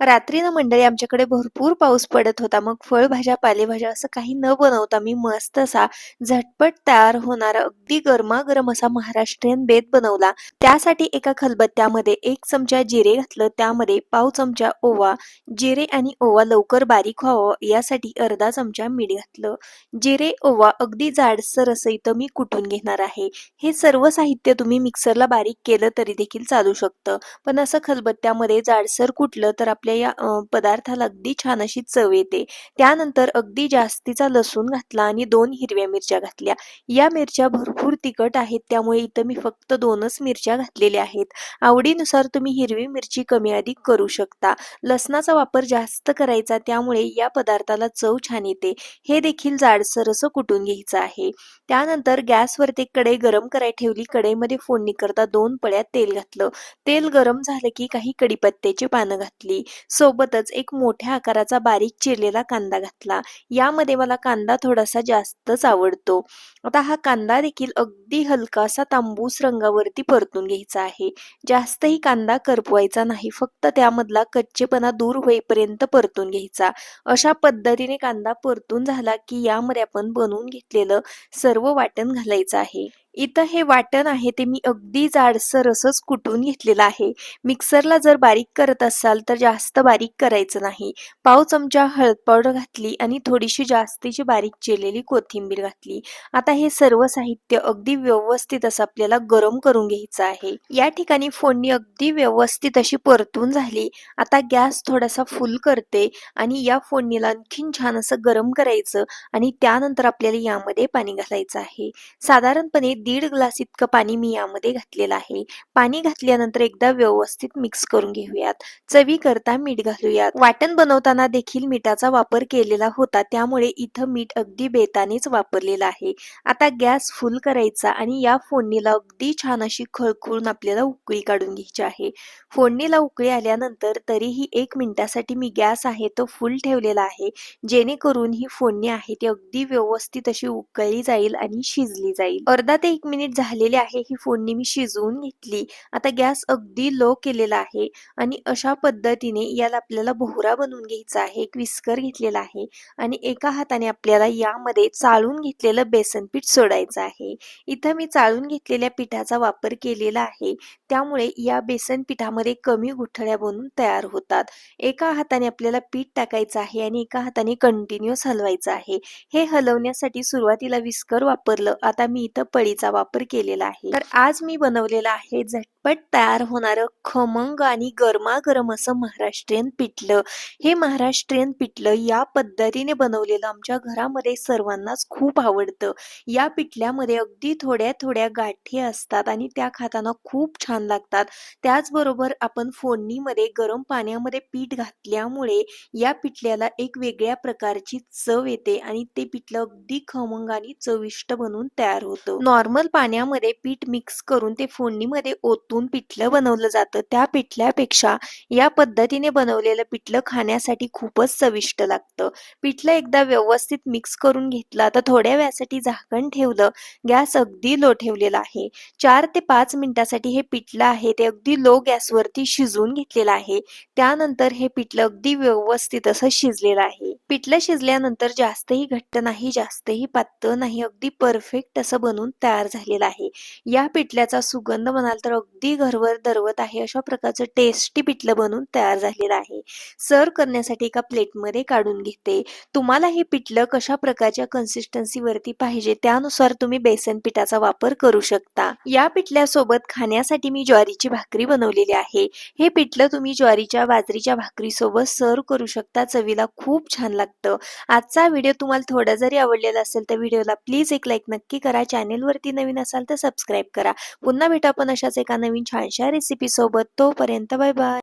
रात्रीनं मंडळी आमच्याकडे भरपूर पाऊस पडत होता. मग फळभाज्या, पालेभाज्या असं काही न बनवता मी मस्त असा झटपट तयार होणारा अगदी गरमागरम असा महाराष्ट्रीयन बेत बनवला. त्यासाठी एका खलबत्त्यामध्ये एक चमचा जिरे घातलं, त्यामध्ये पाव चमचा ओवा, जिरे आणि ओवा लवकर बारीक व्हावं यासाठी अर्धा चमचा मीठ घातलं. जिरे, ओवा अगदी जाडसर असं इथं मी कुटून घेणार आहे. हे सर्व साहित्य तुम्ही मिक्सरला बारीक केलं तरी देखील चालू शकतं. पण असं खलबत्त्यामध्ये जाडसर कुटलं तर आपल्या या पदार्थाला अगदी छान अशी चव येते. त्यानंतर अगदी जास्तीचा लसूण घातला आणि दोन हिरव्या मिरच्या घातल्या. या मिरच्या भरपूर तिखट आहेत त्यामुळे इथं मी फक्त दोनच मिरच्या घातलेल्या आहेत. आवडीनुसार तुम्ही हिरवी मिरची कमी अधिक करू शकता. लसणाचा वापर जास्त करायचा त्यामुळे या पदार्थाला चव छान येते. हे देखील जाडसर असं कुटून घ्यायचं आहे. त्यानंतर गॅसवरती ते कढई गरम करायला ठेवली. कढईमध्ये फोडणी करता दोन पळ्या तेल घातलं. तेल गरम झालं की काही कडीपत्त्याची पानं घातली. सोबतच एक मोठ्या आकाराचा बारीक चिरलेला कांदा घातला. यामध्ये मला कांदा थोडासा जास्तच आवडतो. आता हा कांदा देखील अगदी हलकासा तांबूस रंगावरती परतून घ्यायचा आहे. जास्तही कांदा करपवायचा नाही. फक्त त्यामधला कच्चेपणा दूर होईपर्यंत परतून घ्यायचा. अशा पद्धतीने कांदा परतून झाला की यामध्ये आपण बनवून घेतलेलं सर्व वाटण घालायचं आहे. इथं हे वाटण आहे ते मी अगदी जाडसर असंच कुटून घेतलेलं आहे. मिक्सरला जर बारीक करत असाल तर जास्त बारीक करायचं नाही. पाव चमचा हळद पावडर घातली आणि थोडीशी जास्तीची बारीक चिरलेली कोथिंबीर घातली. आता हे सर्व साहित्य अगदी व्यवस्थित असं आपल्याला गरम करून घ्यायचं आहे. या ठिकाणी फोडणी अगदी व्यवस्थित अशी परतून झाली. आता गॅस थोडासा फुल करते आणि या फोडणीला आणखीन छान असं गरम करायचं आणि त्यानंतर आपल्याला यामध्ये पाणी घालायचं आहे. साधारणपणे दीड ग्लास इतकं पाणी मी यामध्ये घातलेलं आहे. पाणी घातल्यानंतर एकदा व्यवस्थित मिक्स करून घेऊयात. चवीकरता मीठ घालूयात. वाटण बनवताना देखील मिठाचा वापर केलेला होता त्यामुळे इथं मीठ अगदी बेतानेच वापरलेलं आहे. आता गॅस फुल करायचा आणि या फोडणीला अगदी छान अशी खळखळून आपल्याला उकळी काढून घ्यायची आहे. फोडणीला उकळी आल्यानंतर तरीही एक मिनिटासाठी मी गॅस आहे तो फुल ठेवलेला आहे. जेणेकरून ही फोडणी आहे ती अगदी व्यवस्थित अशी उकळली जाईल आणि शिजली जाईल. अर्धा ते एक मिनिट झालेले आहे. ही फोडणी मी शिजवून घेतली. आता गॅस अगदी लो केलेला आहे आणि अशा पद्धतीने याला आपल्याला भोवरा बनवून घ्यायचा आहे. एक विस्कर घेतलेला आहे आणि एका हाताने आपल्याला यामध्ये चाळून घेतलेलं बेसन पीठ सोडायचं आहे. इथं मी चाळून घेतलेल्या पिठाचा वापर केलेला आहे. त्यामुळे या बेसन पिठामध्ये कमी गुठळ्या बनून तयार होतात. एका हाताने आपल्याला पीठ टाकायचं आहे आणि एका हाताने कंटिन्युअस हलवायचं आहे. हे हलवण्यासाठी सुरुवातीला विस्कर वापरलं. आता मी इथं पळी पळीचा वापर केलेला आहे. तर आज मी बनवलेला आहे झटपट तयार होणारं खमंग आणि गरमागरम असं महाराष्ट्रीयन पिठलं. हे महाराष्ट्रीयन पिठलं या पद्धतीने बनवलेलं आमच्या घरामध्ये सर्वांनाच खूप आवडतं. या पिठल्यामध्ये अगदी थोड्या-थोड्या गाठी असतात आणि त्या खाताना खूप छान लागतात. त्याचबरोबर आपण फोडणीमध्ये गरम पाण्यामध्ये पीठ घातल्यामुळे या पिठल्याला एक वेगळ्या प्रकारची चव येते आणि ते पिठलं अगदी खमंग आणि चविष्ट बनून तयार होतं. नॉर्मल पाण्यामध्ये पीठ मिक्स करून ते फोडणीमध्ये ओतून पिठलं बनवलं जातं. त्या पिठल्यापेक्षा या पद्धतीने बनवलेलं पिठलं खाण्यासाठी खूपच चविष्ट लागतं. पिठलं एकदा व्यवस्थित मिक्स करून घेतलं. आता थोड्या वेळासाठी झाकण ठेवलं. गॅस अगदी लो ठेवलेला आहे. चार ते पाच मिनिटासाठी हे पिठलं आहे ते अगदी लो गॅसवरती शिजवून घेतलेलं आहे. त्यानंतर हे पिठलं अगदी व्यवस्थित असं शिजलेलं आहे. पिठलं शिजल्यानंतर जास्तही घट्ट नाही, जास्तही पातळ नाही. अगदी परफेक्ट असं बनून तयार झालेलं आहे. या पिठल्याचा सुगंध म्हणाल तर अगदी घरवर दरवत आहे. अशा प्रकारचं टेस्टी पिठलं बनून तयार झालेलं आहे. सर्व्ह करण्यासाठी एका प्लेटमध्ये काढून घेते. तुम्हाला हे पिठलं कशा प्रकारच्या कन्सिस्टन्सीवरती पाहिजे त्यानुसार तुम्ही बेसन पिठाचा वापर करू शकता. या पिठल्यासोबत खाण्यासाठी मी ज्वारीची भाकरी बनवलेली आहे. हे पिठलं तुम्ही ज्वारीच्या, बाजरीच्या भाकरीसोबत सर्व्ह करू शकता. चवीला खूप छान लागतं. आजचा व्हिडिओ तुम्हाला थोडा जरी आवडलेला असेल तर व्हिडिओला प्लीज एक लाईक नक्की करा. चॅनेलवरती नवीन असाल तर सबस्क्राईब करा. पुन्हा भेटू आपण अशाच एका नवीन छानशा रेसिपी सोबत. तोपर्यंत बाय बाय.